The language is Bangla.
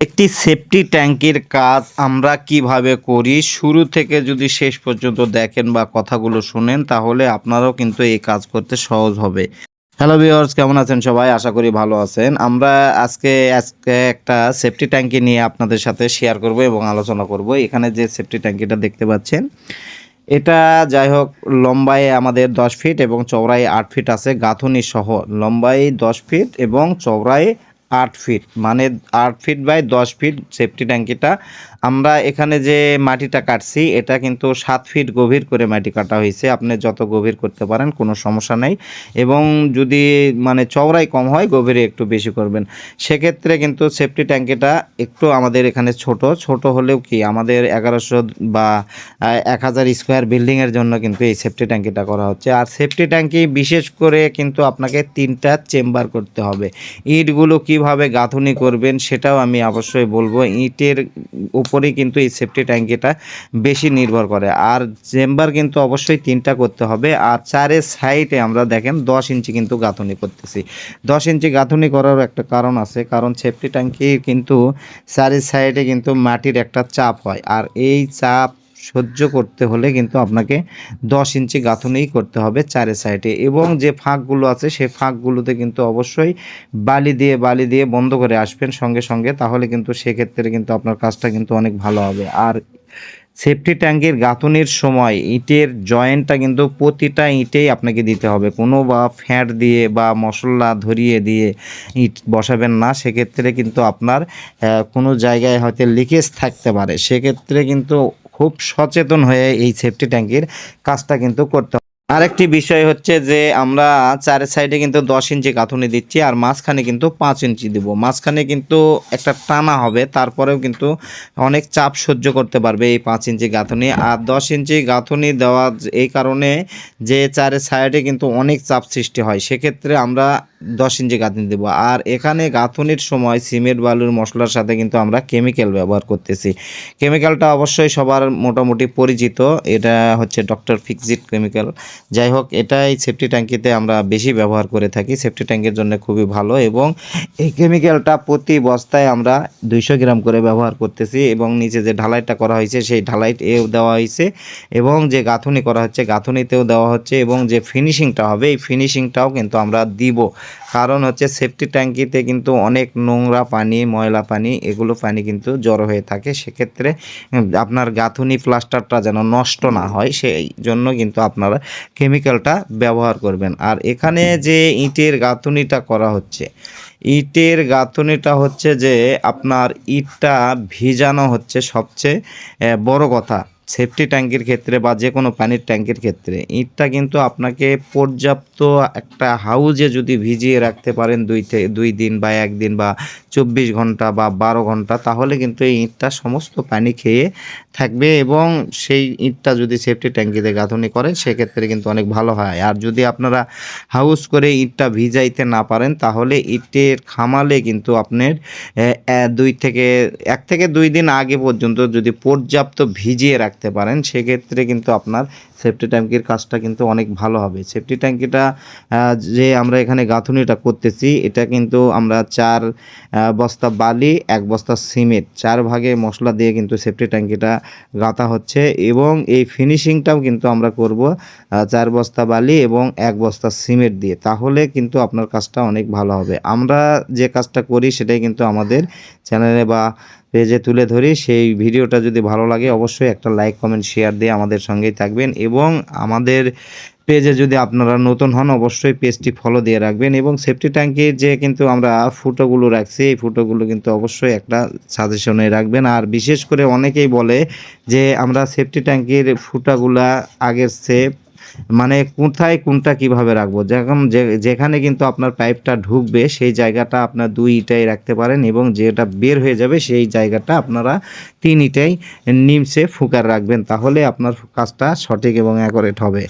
একটি সেফটি ট্যাঙ্কির কাজ আমরা কীভাবে করি? শুরু থেকে যদি শেষ পর্যন্ত দেখেন বা কথাগুলো শুনেন, তাহলে আপনারাও কিন্তু এই কাজ করতে সহজ হবে। হ্যালো ভিউয়ার্স, কেমন আছেন সবাই? আশা করি ভালো আছেন। আমরা আজকে আজকে একটা সেফটি ট্যাঙ্কি নিয়ে আপনাদের সাথে শেয়ার করব এবং আলোচনা করব। এখানে যে সেফটি ট্যাঙ্কিটা দেখতে পাচ্ছেন, এটা যাই হোক, লম্বায় আমাদের দশ ফিট এবং চওড়ায় আট ফিট আছে। গাঁথনি সহ লম্বায় দশ ফিট এবং চওড়ায় আট ফিট মানে আট ফিট বাই দশ ফিট সেফটি ট্যাঙ্কিটা। আমরা এখানে যে মাটিটা কাটছি, এটা কিন্তু সাত ফিট গভীর করে মাটি কাটা হয়েছে। আপনি যত গভীর করতে পারেন, কোনো সমস্যা নেই। এবং যদি মানে চওড়াই কম হয়, গভীরে একটু বেশি করবেন। সেক্ষেত্রে কিন্তু সেফটি ট্যাঙ্কিটা একটু আমাদের এখানে ছোট। ছোট হলেও কি, আমাদের এগারোশো বা এক হাজার স্কোয়ার বিল্ডিংয়ের জন্য কিন্তু এই সেফটি ট্যাঙ্কিটা করা হচ্ছে। আর সেফটি ট্যাঙ্কি বিশেষ করে কিন্তু আপনাকে তিনটা চেম্বার করতে হবে। ইটগুলো কীভাবে গাঁথুনি করবেন, সেটাও আমি অবশ্যই বলব। ইটের উপরেই কিন্তু এই সেফটি ট্যাঙ্কিটা বেশি নির্ভর করে। আর চেম্বার কিন্তু অবশ্যই তিনটা করতে হবে। আর চারের সাইডে আমরা দেখেন দশ ইঞ্চি কিন্তু গাঁথনি করতেছি। দশ ইঞ্চি গাঁথনি করার একটা কারণ আছে, কারণ সেফটি ট্যাঙ্কি কিন্তু চারের সাইডে কিন্তু মাটির একটা চাপ হয়। আর এই চাপ সহ্য করতে হলে কিন্তু আপনাকে দশ ইঞ্চি গাঁথুনিই করতে হবে চারে সাইডে। এবং যে ফাঁকগুলো আছে সেই ফাঁকগুলোতে কিন্তু অবশ্যই বালি দিয়ে বালি দিয়ে বন্ধ করে আসবেন সঙ্গে সঙ্গে, তাহলে কিন্তু সেক্ষেত্রে কিন্তু আপনার কাজটা কিন্তু অনেক ভালো হবে। আর সেফটি ট্যাঙ্কির গাঁথুনির সময় ইটের জয়েন্টটা কিন্তু প্রতিটা ইটেই আপনাকে দিতে হবে। কোনো বা ফ্যাট দিয়ে বা মশলা ধরিয়ে দিয়ে ইট বসাবেন না, সেক্ষেত্রে কিন্তু আপনার কোনো জায়গায় হয়তো লিকেজ থাকতে পারে। সেক্ষেত্রে কিন্তু খুব সচেতন হয়ে এই সেফটি ট্যাঙ্কির কাজটা কিন্তু করতে হবে। আরেকটি বিষয় হচ্ছে যে আমরা চারের সাইডে কিন্তু দশ ইঞ্চি গাঁথুনি দিচ্ছি আর মাঝখানে কিন্তু পাঁচ ইঞ্চি দিব। মাঝখানে কিন্তু একটা টানা হবে, তারপরেও কিন্তু অনেক চাপ সহ্য করতে পারবে এই পাঁচ ইঞ্চি গাঁথুনি। আর দশ ইঞ্চি গাঁথুনি দেওয়া এই কারণে যে চারের সাইডে কিন্তু অনেক চাপ সৃষ্টি হয়। সেক্ষেত্রে আমরা দশ ইঞ্চি গাঁথুনি দেবো। আর এখানে গাঁথুনির সময় সিমেন্ট, বালুর মশলার সাথে কিন্তু আমরা কেমিক্যাল ব্যবহার করতেছি। কেমিক্যালটা অবশ্যই সবার মোটামুটি পরিচিত। এটা হচ্ছে ডক্টর ফিক্সিট কেমিক্যাল যাই হোক, এটাই সেফটি ট্যাঙ্কিতে আমরা বেশি ব্যবহার করে থাকি। সেফটি ট্যাঙ্কের জন্য খুবই ভালো এবং এই কেমিক্যালটা প্রতি বস্তায় আমরা দুইশো গ্রাম করে ব্যবহার করতেছি এবং নিচে যে ঢালাইটা করা হয়েছে, সেই ঢালাইট এও দেওয়া হয়েছে এবং যে গাঁথুনি করা হচ্ছে, গাঁথুনিতেও দেওয়া হচ্ছে এবং যে ফিনিশিংটা হবে, এই ফিনিশিংটাও কিন্তু আমরা দিব। কারণ হচ্ছে সেফটি ট্যাঙ্কিতে কিন্তু অনেক নোংরা পানি, ময়লা পানি, এগুলো পানি কিন্তু জড়ো হয়ে থাকে। সেক্ষেত্রে আপনার গাঁথুনি প্লাস্টারটা যেন নষ্ট না হয়, সেই জন্য কিন্তু আপনারা কেমিক্যালটা ব্যবহার করবেন। আর এখানে যে ইটের গাঁথুনিটা করা হচ্ছে, ইটের গাঁথুনিটা হচ্ছে যে আপনার ইটটা ভিজানো হচ্ছে সবচেয়ে বড় কথা। সেফটি ট্যাঙ্কির ক্ষেত্রে বা যে কোনো পানির ট্যাঙ্কির ক্ষেত্রে, ইটটা কিন্তু আপনাকে পর্যাপ্ত একটা হাউজে যদি ভিজিয়ে রাখতে পারেন দুই থেকে দুই দিন বা একদিন বা চব্বিশ ঘণ্টা বা বারো ঘণ্টা, তাহলে কিন্তু এই ইটটা সমস্ত পানি খেয়ে থাকবে এবং সেই ইটটা যদি সেফটি ট্যাঙ্কিতে গাঁথনি করেন, সেক্ষেত্রে কিন্তু অনেক ভালো হয়। আর যদি আপনারা হাউস করে ইটটা ভিজাইতে না পারেন, তাহলে ইটের খামালে কিন্তু আপনার দুই থেকে, এক থেকে দুই দিন আগে পর্যন্ত যদি পর্যাপ্ত ভিজিয়ে রাখতে পারেন, সেক্ষেত্রে কিন্তু আপনার সেফটি ট্যাঙ্কির কাজটা কিন্তু অনেক ভালো হবে। সেফটি ট্যাঙ্কিটা যে আমরা এখানে গাঁথুনিটা করতেছি, এটা কিন্তু আমরা চার বস্তা বালি, এক বস্তা সিমেন্ট, চার ভাগে মশলা দিয়ে কিন্তু সেফটি ট্যাঙ্কিটা গাঁথা হচ্ছে এবং এই ফিনিশিংটাও কিন্তু আমরা করব চার বস্তা বালি এবং এক বস্তা সিমেন্ট দিয়ে। তাহলে কিন্তু আপনার কাজটা অনেক ভালো হবে। আমরা যে কাজটা করি সেটাই কিন্তু আমাদের চ্যানেলে বা পেজে তুলে ধরি। সেই ভিডিওটা যদি ভালো লাগে, অবশ্যই একটা লাইক কমেন্ট শেয়ার দিয়ে আমাদের সঙ্গেই থাকবেন এবং আমাদের পেজে যদি আপনারা নতুন হন, অবশ্যই পেজটি ফলো দিয়ে রাখবেন এবং সেফটি ট্যাঙ্কির যে কিন্তু আমরা ফুটোগুলো রাখছি, এই ফুটোগুলো কিন্তু অবশ্যই একটা সাজেশনে রাখবেন। আর বিশেষ করে অনেকেই বলে যে আমরা সেফটি ট্যাঙ্কির ফুটাগুলা আগের সেফ মানে কোথায় কোনটা কীভাবে রাখব? যখন যে- যেখানে কিন্তু আপনার পাইপটা ঢুকবে, সেই জায়গাটা আপনার দুই ইটাই রাখতে পারেন এবং যেটা বের হয়ে যাবে, সেই জায়গাটা আপনারা তিন ইটাই নিমসে ফুকার রাখবেন, তাহলে আপনার কাজটা সঠিক এবং অ্যাকোরেট হবে।